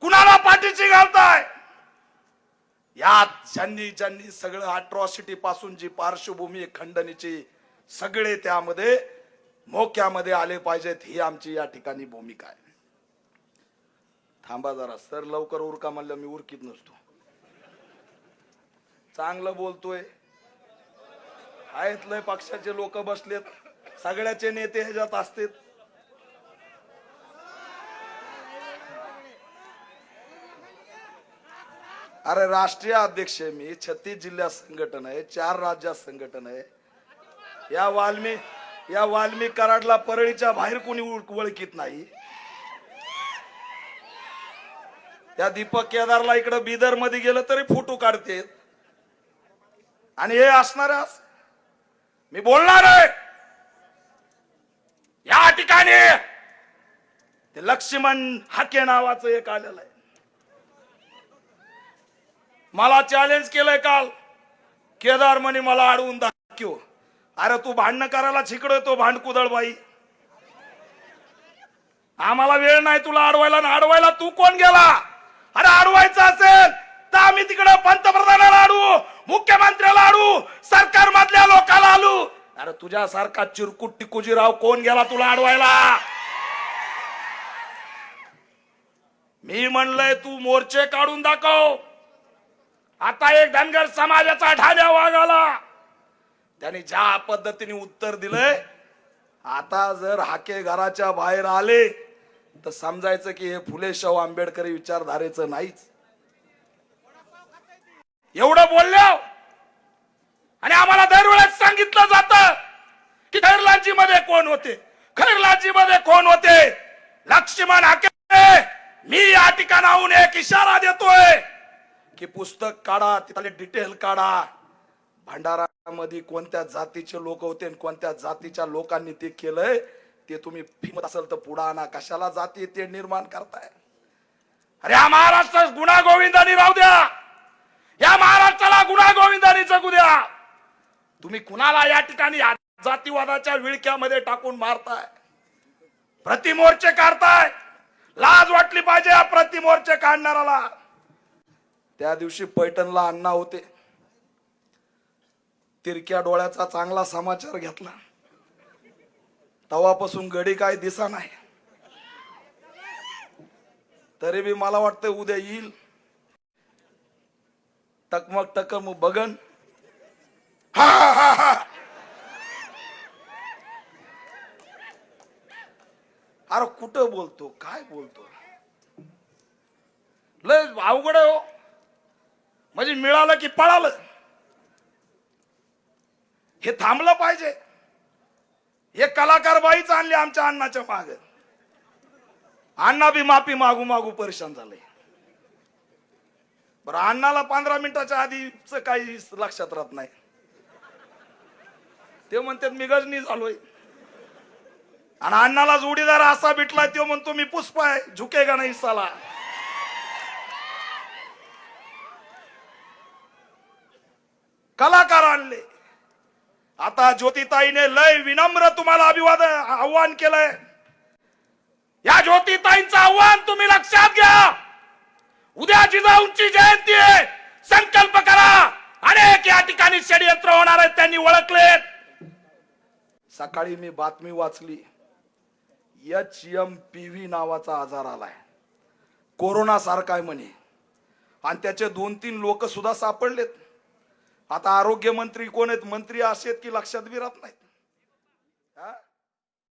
कुणाला पाठीची घालताय? यात ज्यांनी ज्यांनी सगळं अट्रॉसिटी पासून जी पार्श्वभूमी खंडणीची सगळे त्यामध्ये मोक्यामध्ये आले पाहिजेत ही आमची या ठिकाणी भूमिका आहे. थांबा जरा सर लवकर उरका म्हणलं मी उरकीत नसतो. चांगलं बोलतोय. आहेत लय पक्षाचे लोक बसलेत. सगळ्याचे नेते ह्याच्यात असतील. अरे राष्ट्रीय अध्यक्ष आहे मी छत्तीस जिल्ह्यात संघटन आहे चार राज्यात संघटन आहे. या वाल्मी या वाल्मी कराडला परळीच्या बाहेर कोणी ओळखीत नाही. त्या दीपक केदारला इकडे बिदरमध्ये गेलं तरी फोटो काढते. आणि हे असणार मी बोलणार आहे. या ठिकाणी ते लक्ष्मण हाके नावाचं एक आलेलं आहे. मला चॅलेंज केलंय काल. केदार म्हणे मला अडवून दाखव. अरे तू भांडणं करायला छिकडतो भांडकुदळ बाई आम्हाला वेळ नाही तुला अडवायला ना अडवायला तू कोण गेला? अरे अडवायचं असेल तर आम्ही तिकडे पंतप्रधानाला अडू मुख्यमंत्र्याला अडू सरकार मधल्या लोकांना आलू अरे तुझ्यासारखा चिरकुट टिकुजीराव कोण गेला तुला अडवायला? मी म्हणलंय तू मोर्चे काढून दाखव. आता एक धनगर समाजाचा ढाब्या वागाला त्यांनी ज्या पद्धतीने उत्तर दिलंय आता जर हाके घराच्या बाहेर आले तर समजायचं की हे फुले शाहू आंबेडकरी विचारधारेचं नाहीच. एवढं बोलल्या आणि आम्हाला दरवेळेस सांगितलं जात की खैरलाजी मध्ये कोण होते? खैरलाजी मध्ये कोण होते? लक्ष्मण हाके मी या ठिकाणाहून एक इशारा देतोय. की पुस्तक काढा तिथले डिटेल काढा. भंडारामध्ये कोणत्या जातीचे लोक होते आणि कोणत्या जातीच्या लोकांनी ते केलंय ते तुम्ही फिमत असेल तर पुढे आणा कशाला जाती ते निर्माण करताय? अरे या महाराष्ट्रात गुन्हा गोविंदानी राहू द्या. या महाराष्ट्राला गुन्हा गोविंदानी जगू द्या. तुम्ही कुणाला या ठिकाणी जातीवादाच्या विळक्यामध्ये टाकून मारताय? प्रतिमोर्चे काढताय. लाज वाटली पाहिजे या प्रतिमोर्चे काढणाराला त्या दिवशी पैठणला अण्णा होते. तिरक्या डोळ्याचा चांगला समाचार घेतला. तवापासून गडी काय दिसा नाही. तरी बी मला वाटतं उद्या येईल. टकमक टकम बघन. हा, हा, हा. अरे कुठं बोलतो? काय बोलतो? लय अवघड आहे हो. म्हणजे मिळालं की पळालं. हे थांबलं पाहिजे. हे कलाकार बाईच आणले आमच्या अण्णाच्या माग. अण्णा बी माफी मागू मागू परेशान झाले. बरं अण्णाला पंधरा मिनिटाच्या आधीच काही लक्षात राहत नाही. ते म्हणतात मी गजनी झालोय. आणि अण्णाला जोडीदार असा भेटला तो म्हणतो मी पुष्प आहे झुकेगा नाही साला. कलाकार आणले. आता ज्योतिताईने लय विनम्र तुम्हाला अभिवाद आव्हान केलंय. या ज्योतिताईंचं आव्हान तुम्ही लक्षात घ्या. उद्या जिजाऊंची जयंती आहे. संकल्प करा. अनेक या ठिकाणी षडयंत्र होणार आहेत त्यांनी ओळखलेत. सकाळी मी बातमी वाचली. एच एम पी व्ही नावाचा आजार आलाय. कोरोना सारखा आहे म्हणे. आणि त्याचे दोन तीन लोक सुद्धा सापडलेत. आता आरोग्य मंत्री कोण आहेत मंत्री असे आहेत की लक्षात बी राहत नाहीत हा?